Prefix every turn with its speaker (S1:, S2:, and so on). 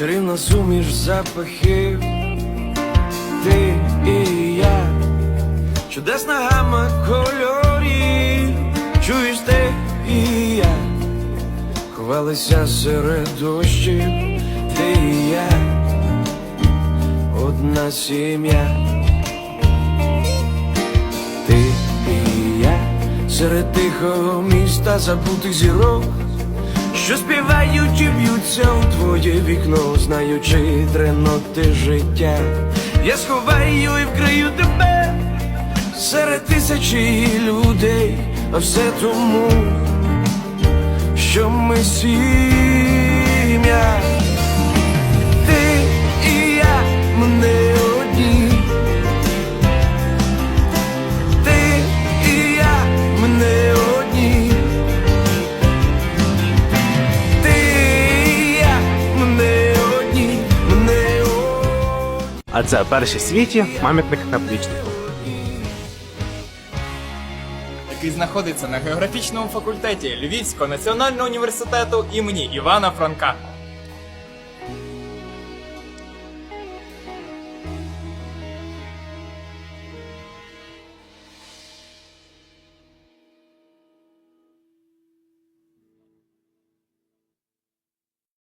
S1: чарівна суміш запахів, ти і я, чудесна гама кольорів, чуєш ти і я, ховалися серед дощів, ти і я, одна сім'я. Ти і я. Серед тихого міста забутих зірок, що співають і б'ються у твоє вікно, знаючи треноти життя. Я сховаю і вкрию тебе серед тисячі людей, а все тому, що ми сім'я.
S2: А це перший в світі пам'ятник наплічнику.
S3: який знаходиться на географічному факультеті Львівського національного університету імені Івана Франка.